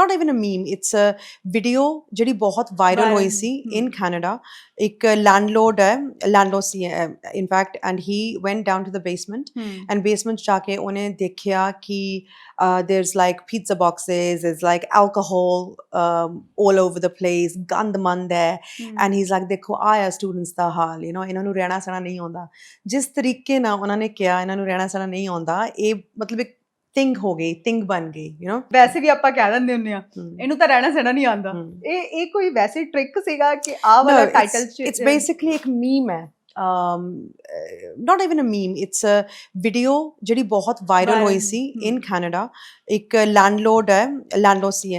Not even a meme it's a video ਜਿਹੜੀ ਬਹੁਤ viral Viral, ਹੋਈ ਸੀ। ਇਨ ਕੈਨੇਡਾ ਇੱਕ ਲੈਂਡਲੋਰਡ ਹੈ landlord C in fact and he went down to the basement and basement ਜਾ ਕੇ ਉਹਨੇ ਦੇਖਿਆ ਕਿ there's like pizza boxes there's like alcohol um, all over the place ਗੰਦ ਮੰਦ ਹੈ। ਐਂਡ ਹੀ ਇਜ਼ ਲਾਈਕ ਦੇਖੋ ਆਇਆ students the hall you know ਇਹਨਾਂ ਨੂੰ ਰਹਿਣਾ ਸਹਿਣਾ ਨਹੀਂ ਆਉਂਦਾ। ਜਿਸ ਤਰੀਕੇ ਨਾਲ ਉਹਨਾਂ ਨੇ ਕਿਹਾ ਇਹਨਾਂ ਨੂੰ ਰਹਿਣਾ ਸਹਿਣਾ ਨਹੀਂ ਆਉਂਦਾ ਇਹ ਮਤਲਬ ਇੱਕ ਥਿੰਗ ਹੋ ਗਈ ਥਿੰਗ ਬਣ ਗਈ ਯੂ نو ਵੈਸੇ ਵੀ ਆਪਾਂ ਕਹਿ ਦਿੰਦੇ ਹੁੰਦੇ ਆ ਇਹਨੂੰ ਤਾਂ ਰਹਿਣਾ ਸਹਿਣਾ ਨਹੀਂ ਆਉਂਦਾ। ਇਹ ਇਹ ਕੋਈ ਵੈਸੇ ਟ੍ਰਿਕ ਸੀਗਾ ਕਿ ਆ ਵਾਲਾ ਟਾਈਟਲ it's basically ਇੱਕ meme ਹੈ। Not even a meme it's a video ਜਿਹੜੀ ਬਹੁਤ ਵਾਇਰਲ ਹੋਈ Viral, ਸੀ। ਇਨ ਕੈਨੇਡਾ ਇੱਕ ਲੈਂਡਲੋਰਡ ਹੈ landlord C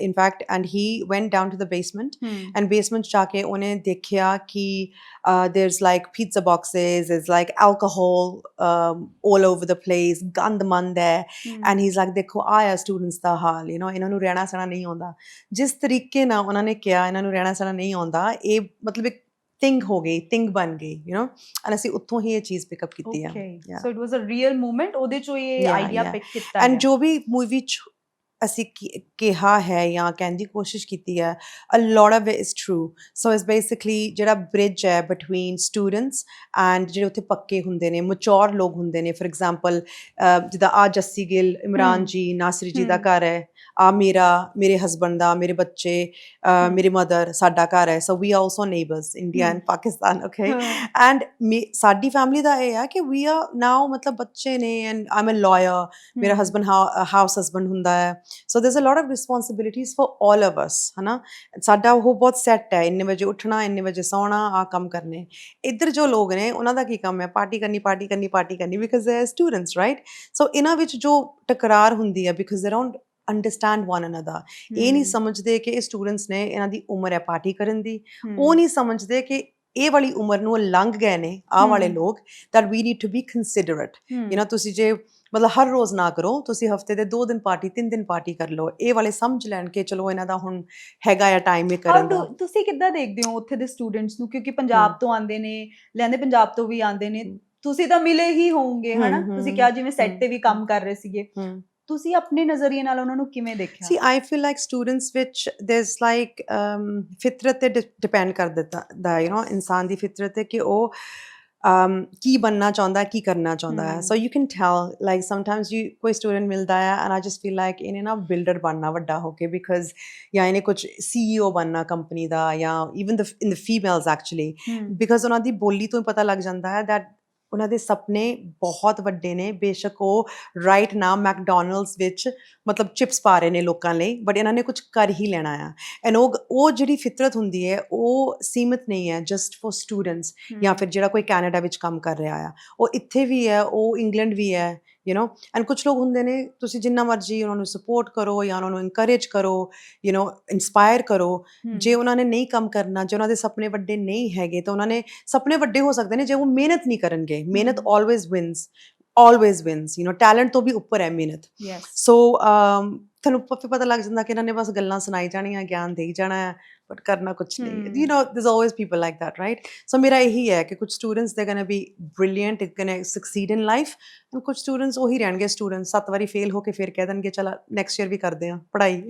in fact and he went down to the basement and basement ਜਾ ਕੇ ਉਹਨੇ ਦੇਖਿਆ ਕਿ there's like pizza boxes there's like alcohol um, all over the place ਗੰਦ ਮੰਦ ਹੈ। ਐਂਡ ਹੀ ਇਜ਼ ਲਾਈਕ ਦੇਖੋ ਆਇਆ students the hall you know ਇਹਨਾਂ ਨੂੰ ਰਹਿਣਾ ਸਹਿਣਾ ਨਹੀਂ ਆਉਂਦਾ। ਜਿਸ ਤਰੀਕੇ ਨਾਲ ਉਹਨਾਂ ਨੇ ਕਿਹਾ ਇਹਨਾਂ ਨੂੰ ਰਹਿਣਾ ਸਹਿਣਾ ਨਹੀਂ ਆਉਂਦਾ ਇਹ ਮਤਲਬ ਇੱਕ ਥਿੰਗ ਹੋ ਗਈ ਥਿੰਗ ਬਣ ਗਈ ਯੂ نو ਐਂਡ ਅਸੀਂ ਉੱਥੋਂ ਹੀ ਇਹ ਚੀਜ਼ ਪਿਕਅਪ ਕੀਤੀ ਆ. So it was a real movement ਉਹਦੇ ਚੋਂ ਇਹ ਆਈਡੀਆ. ਪਿਕ ਕੀਤਾ ਐਂਡ। ਜੋ ਵੀ ਮੂਵੀ ਚ ਅਸੀਂ ਕੀ- ਕਿਹਾ ਹੈ ਜਾਂ ਕਹਿਣ ਦੀ ਕੋਸ਼ਿਸ਼ ਕੀਤੀ ਹੈ a lot of it is true so it's basically ਜਿਹੜਾ ਬ੍ਰਿਜ ਹੈ ਬਿਟਵੀਨ ਸਟੂਡੈਂਟਸ ਐਂਡ ਜਿਹੜੇ ਉੱਥੇ ਪੱਕੇ ਹੁੰਦੇ ਨੇ ਮੈਚੁਰ ਲੋਕ ਹੁੰਦੇ ਨੇ ਫॉर ਐਗਜ਼ਾਮਪਲ ਜਿੱਦਾਂ ਆ ਜੱਸੀ ਗਿੱਲ ਇਮਰਾਨ ਹਮ। ਜੀ ਨਾਸਰੀ ਜੀ ਦਾ ਹਮ। ਘਰ ਹੈ ਆ ਮੇਰਾ ਮੇਰੇ ਹਸਬੰਡ ਦਾ ਮੇਰੇ ਬੱਚੇ ਅ, ਹਮ। ਮੇਰੀ ਮਦਰ ਸਾਡਾ ਘਰ ਹੈ so we also neighbours India and hmm. Pakistan okay ਹਾਂ। ਐਂਡ ਸਾਡੀ ਫੈਮਿਲੀ ਦਾ ਇਹ ਹੈ ਕਿ ਵੀ ਆਰ ਨਾਓ ਮਤਲਬ ਬੱਚੇ ਨੇ ਐਂਡ ਆਮ ਅ ਲਾਇਰ ਮੇਰਾ। ਹਸਬੰਡ ਹਾਊਸ ਹਸਬੰਡ ਹੁੰਦਾ ਹੈ so there is a lot of responsibilities for all of us ਹਨਾ ਸਾਡਾ ਉਹ ਬਹੁਤ ਸੈੱਟ ਹੈ ਇੰਨੇ ਵਜੇ ਉੱਠਣਾ ਇੰਨੇ ਵਜੇ ਸੌਣਾ ਆ ਕੰਮ ਕਰਨੇ ਇੱਧਰ ਜੋ ਲੋਕ ਨੇ ਉਹਨਾਂ ਦਾ ਕੀ ਕੰਮ ਹੈ ਪਾਰਟੀ ਕਰਨੀ ਪਾਰਟੀ ਕਰਨੀ ਪਾਰਟੀ ਕਰਨੀ because they are students right so ਇਹਨਾਂ ਵਿੱਚ ਜੋ ਟਕਰਾਰ ਹੁੰਦੀ ਹੈ ਬਿਕਾਜ਼ ਦੇ ਅਰਾਊਂਡ ਅੰਡਰਸਟੈਂਡ ਵਨ ਅਨਦਰ ਇਹ ਨਹੀਂ ਸਮਝਦੇ ਕਿ ਇਹ ਸਟੂਡੈਂਟਸ ਨੇ ਇਹਨਾਂ ਦੀ ਉਮਰ ਹੈ ਪਾਰਟੀ ਕਰਨ ਦੀ ਉਹ ਨਹੀਂ ਸਮਝਦੇ ਕਿ ਇਹ ਵਾਲੀ ਉਮਰ ਨੂੰ ਲੰਘ ਗਏ ਨੇ ਆਹ ਵਾਲੇ ਲੋਕ that we need to be considerate you know ਤੁਸੀਂ ਜੇ ਮਤਲਬ ਹਰ ਰੋਜ਼ ਨਾ ਕਰੋ ਤੁਸੀਂ ਹਫ਼ਤੇ ਦੇ 2 ਦਿਨ ਪਾਰਟੀ 3 ਦਿਨ ਪਾਰਟੀ ਕਰ ਲਓ। ਇਹ ਵਾਲੇ ਸਮਝ ਲੈਣ ਕਿ ਚਲੋ ਇਹਨਾਂ ਦਾ ਹੁਣ ਹੈਗਾ ਆ ਟਾਈਮ ਇਹ ਕਰਨ ਦਾ। ਤੁਸੀਂ ਕਿੱਦਾਂ ਦੇਖਦੇ ਹੋ ਉੱਥੇ ਦੇ ਸਟੂਡੈਂਟਸ ਨੂੰ? ਕਿਉਂਕਿ ਪੰਜਾਬ। ਤੋਂ ਆਉਂਦੇ ਨੇ ਲੈਂਦੇ ਪੰਜਾਬ ਤੋਂ ਵੀ ਆਉਂਦੇ ਨੇ। ਤੁਸੀਂ ਤਾਂ ਮਿਲੇ ਹੀ ਹੋਵੋਗੇ ਹਨਾ? ਤੁਸੀਂ ਕਿਹਾ ਜਿਵੇਂ ਸੈੱਟ ਤੇ ਵੀ ਕੰਮ ਕਰ ਰਹੇ ਸੀਗੇ। ਤੁਸੀਂ ਆਪਣੇ ਨਜ਼ਰੀਏ ਨਾਲ ਉਹਨਾਂ ਨੂੰ ਕਿਵੇਂ ਦੇਖਿਆ? See, I feel like students which there's like um, ਫਿਤਰਤ ਤੇ ਡਿਪੈਂਡ ਕਰ ਦਿੱਤਾ ਦਾ ਯੂ نو ਇਨਸਾਨ ਦੀ ਫਿਤਰਤ ਤੇ ਕਿ ਉਹ um, ਕੀ ਬੰਨਾ ਚਾਹੁੰਦਾ ਹੈ ਕੀ ਕਰਨਾ ਚਾਹੁੰਦਾ ਹੈ। So you can tell like sometimes you ਕੋਈ ਸਟੂਡੈਂਟ ਮਿਲਦਾ ਹੈ and I just feel like ਇਹਨੇ ਨਾ ਬਿਲਡਰ ਬਣਨਾ ਵੱਡਾ ਹੋ ਕੇ ਬਿਕਾਜ਼ ਜਾਂ ਇਹਨੇ ਕੁਝ ਸੀਈਓ ਬਣਨਾ ਕੰਪਨੀ ਦਾ ਜਾਂ even the in the females actually. Because ਉਹਨਾਂ ਦੀ ਬੋਲੀ ਤੋਂ ਹੀ ਪਤਾ ਲੱਗ ਜਾਂਦਾ ਹੈ that ਉਹਨਾਂ ਦੇ ਸੁਪਨੇ ਬਹੁਤ ਵੱਡੇ ਨੇ। ਬੇਸ਼ੱਕ ਉਹ ਰਾਈਟ ਨਾਮ ਮੈਕਡੋਨਲਡਸ ਵਿੱਚ ਮਤਲਬ ਚਿਪਸ ਪਾ ਰਹੇ ਨੇ ਲੋਕਾਂ ਲਈ ਬਟ ਇਹਨਾਂ ਨੇ ਕੁਝ ਕਰ ਹੀ ਲੈਣਾ ਆ। ਐਂਡ ਉਹ ਉਹ ਜਿਹੜੀ ਫਿਤਰਤ ਹੁੰਦੀ ਹੈ ਉਹ ਸੀਮਿਤ ਨਹੀਂ ਹੈ ਜਸਟ ਫॉर ਸਟੂਡੈਂਟਸ ਜਾਂ ਫਿਰ ਜਿਹੜਾ ਕੋਈ ਕੈਨੇਡਾ ਵਿੱਚ ਕੰਮ ਕਰ ਰਿਹਾ ਆ। ਉਹ ਇੱਥੇ ਵੀ ਹੈ ਉਹ ਇੰਗਲੈਂਡ ਵੀ ਹੈ ਯੂ نو ਐਂਡ ਕੁਝ ਲੋਕ ਹੁੰਦੇ ਨੇ ਤੁਸੀਂ ਜਿੰਨਾ ਮਰਜ਼ੀ ਉਹਨਾਂ ਨੂੰ ਸਪੋਰਟ ਕਰੋ ਜਾਂ ਉਹਨਾਂ ਨੂੰ ਇਨਕਰੇਜ ਕਰੋ ਯੂ نو ਇਨਸਪਾਇਰ ਕਰੋ ਹਮ। ਜੇ ਉਹਨਾਂ ਨੇ ਨਹੀਂ ਕੰਮ ਕਰਨਾ ਜੇ ਉਹਨਾਂ ਦੇ ਸੁਪਨੇ ਵੱਡੇ ਨਹੀਂ ਹੈਗੇ ਤਾਂ ਉਹਨਾਂ ਨੇ ਸੁਪਨੇ ਵੱਡੇ ਹੋ ਸਕਦੇ ਨੇ ਜੇ ਉਹ ਮਿਹਨਤ ਨਹੀਂ ਕਰਨਗੇ ਮਿਹਨਤ hmm. Always wins always wins you know talent ਤੋਂ ਵੀ ਉੱਪਰ ਹੈ ਮਿਹਨਤ Yes. ਸੋ ਤੁਹਾਨੂੰ ਪ- ਫਿਰ ਪਤਾ ਲੱਗ ਜਾਂਦਾ ਕਿ ਇਹਨਾਂ ਨੇ ਬਸ ਗੱਲਾਂ ਸੁਣਾਈ ਜਾਣੀਆਂ ਗਿਆਨ ਦੇਈ ਜਾਣਾ ਹੈ ਬਟ ਕਰਨਾ ਕੁਝ ਨਹੀਂ। You know there's always people like that right? So ਮੇਰਾ ਇਹੀ ਹੈ ਕਿ ਕੁਝ students they gonna be brilliant it gonna succeed in life and ਕੁਝ ਸਟੂਡੈਂਟਸ ਉਹੀ ਰਹਿਣਗੇ ਸਟੂਡੈਂਟਸ ਸੱਤ ਵਾਰੀ ਫੇਲ ਹੋ ਕੇ ਫਿਰ ਕਹਿ ਦੇਣਗੇ ਚਲ ਨੈਕਸਟ ਈਅਰ ਵੀ ਕਰਦੇ ਆ ਪੜ੍ਹਾਈ।